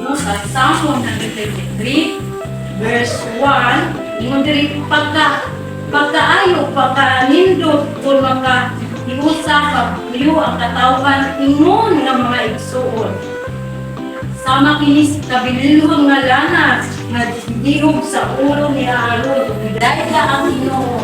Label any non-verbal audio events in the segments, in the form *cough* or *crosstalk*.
no, sa Psalm 123, verse 1, ingon diri pagka pagkaayo, pagka-nindot, kung maka hiusa ka, ang katawan, ingon nga mga igsuon. Sama kini sa kabililhon nga lanas, nga dihog sa ulo ni Aaron, dahil ang Ginoo.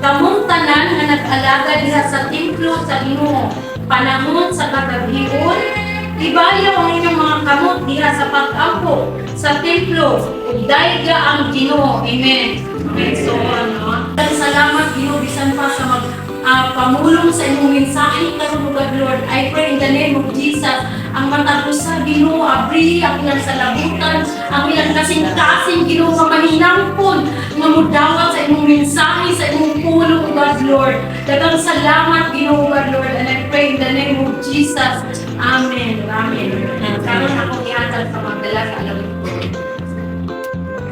Kamong tanan nga nag-alaga diha sa templo sa Ginoo, panahon sa kagabion, ibayaw ang inyong mga kamot diha sa pag-ampo sa templo, ug ka ang Ginoo. Amen. Amen. So, ano, salamat Ginoo bisan pa sa mag ah, pamulong sa imong mensahe karon God Lord. I pray in the name of Jesus ang mata ko sa Ginoo abri ang ilang salabutan ang ilang kasing-kasing Ginoo nga mahinampon nga mudawat sa imong mensahe sa imong pulong God Lord. Daghang salamat Ginoo God Lord and I pray in the name of Jesus. Amen. Amen. Karon ako ihatag sa mga dalaga alam ko.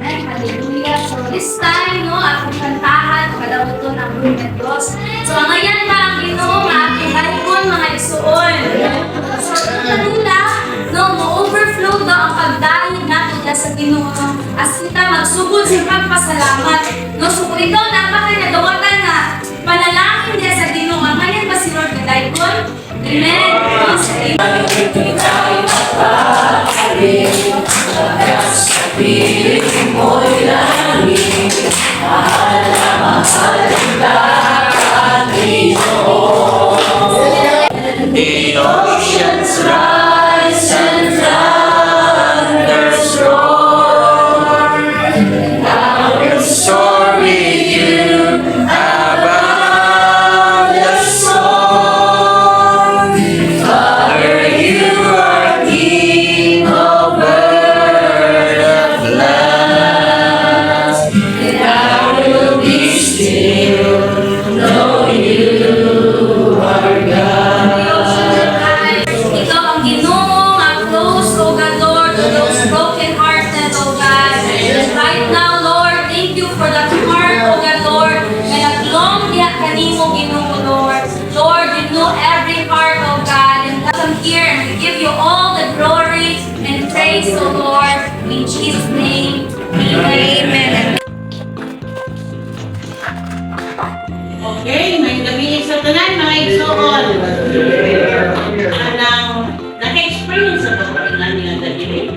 Ay, hallelujah. So this time, no, akong kantahan, kalawuton ang room ng Diyos. So ngayon pa ang ginoo aking halikon mga isuon. So kanila, no, mo-overflow daw ang pagdahil natin sa ginoo. As kita magsugod sa pagpasalamat. The mga igsoon. Anang naka-experience sa pagkakilan niya dahil.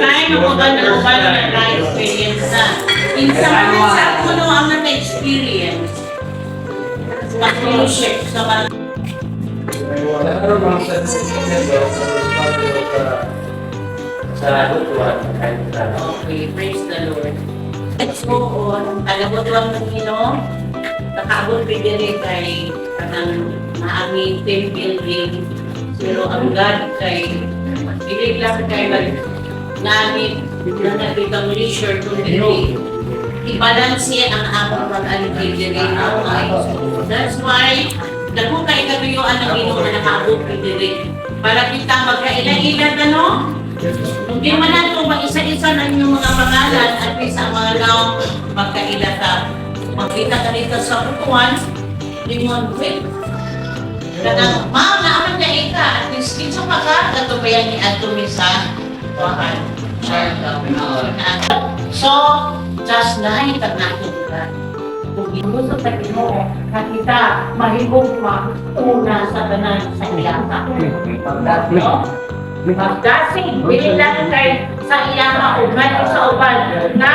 Kaya mo ba na mo ba na naka-experience na? Insa man sa kuno ang naka-experience. Pag-share sa mga Sa lutuan, kahit sa Okay, praise the Lord. So, on, talabot lang ng Ginoo, nakaabot ko diri kay kanang maami team building. Pero ang God kay dili lang kay mag namin na nabitang leisure to diri. I-balance ang among pag-aligay diri no ay. That's why dako kay katuyuan ng Ginoo na nakaabot ko diri. Para kita magkaila-ila ano? Hindi man nato mag-isa-isa na inyong mga pangalan at least ang mga naong magkaila ka. Magkita ka dito sa upuan, limon quick. Kanang, ma'am, naaman na ika, at least kinsa pa ka, katubayan ni Atumi sa Tuhan. So, just night ang natin ka. Kung gusto sa Ginoo, nakita, mahigog ma, una sa tanan sa iyaka. No? *laughs* Magdasig, dili lang kay sa iyama o ngadto sa uban na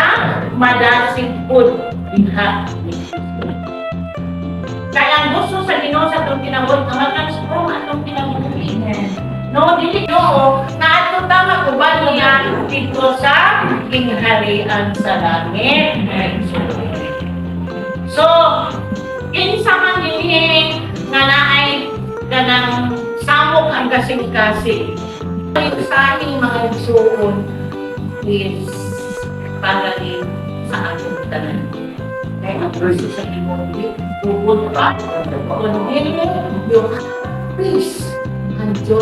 madasig pud diha. Kaya ang gusto sa Ginoo sa itong tinawag na mag-transform atong kinabuhi. No, dili no, na ato ta maguban niya dito sa kingharian sa langit. So, kinsa man dinhi nga naay kanang samok ang kasing-kasing. Yung sa aking mga igsuon is para din sa ating tanan. Sa Ginoo, bubod pa, kundi yung peace and joy.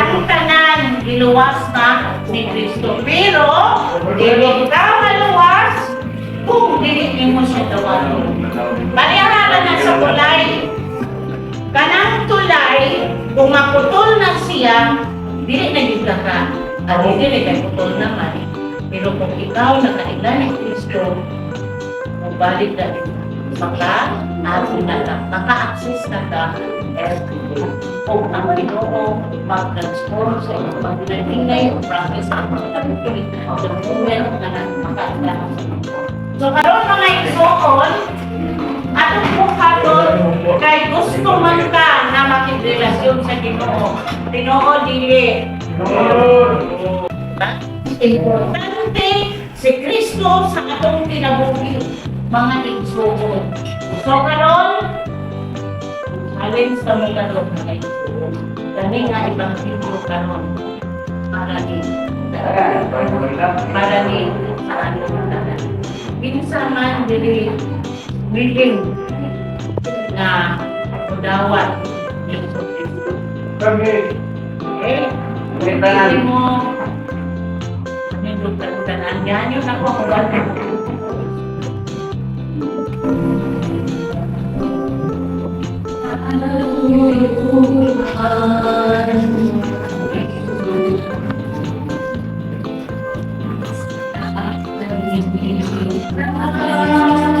Ang tanan, giluwas na ni Kristo. Pero, dili ka maluwas kung dili mo siya tawagin. Baliyahan na sa kulay Kanang tulay, kung makutulay siya, dili na ka ka. At dili kay putol naman. Pero kung ikaw nakailan ni Kristo, magbalik na rin. Maka, ati na lang. Maka-access na ka everyday. Kung ang Ginoo mag-transform sa iyong pagdating promise ang magtaguloy the moment na makaila sa mga. So, karon mga igsoon, atong po karon kay gusto man ka na makiprelasyon sa Ginoo. Ginoo dili. Importante si Kristo sa atong kinabuhi mga igsoon. So karon challenge sa mga mga igsoon. Kani nga ibang libro karon para ni para ni sa ano tanan. Minsan man dili willing na udawat ni Kristo. Okay? Hindi mo ng tanan. Yan yun ako ang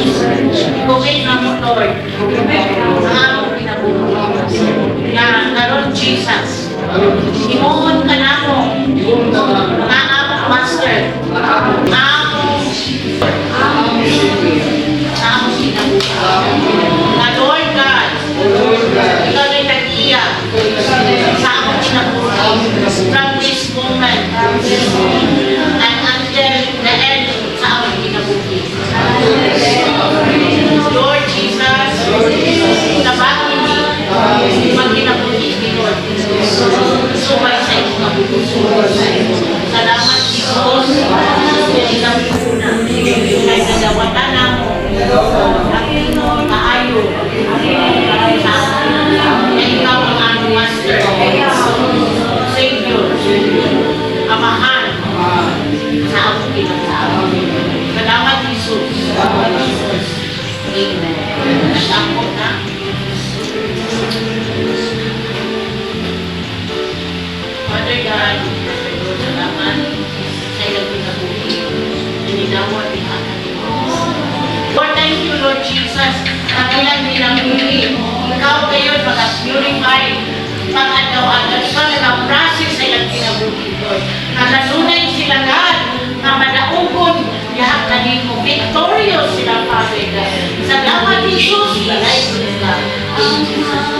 i-commit na mo Lord ang among kinabuhi na karon Jesus. Himuon ka na mo ang among master. Among sa among kinabuhi Savior. Amahan. Sa aming kinabuhi. Salamat, Jesus. Amen. Ako na. Father God, salamat sa iyong kinabuhi. Ninawat ni anak mo. Lord, thank you, Lord Jesus. Ang ilang pinamili. Ikaw kayo mag-purify pang-adaw-adaw. Ikaw nag-process sa iyong kinabuhi, Lord. Nakanunay sila, God, na madaugon lahat na mo. Victorious sila, Father God. Salamat, Jesus. Balay ko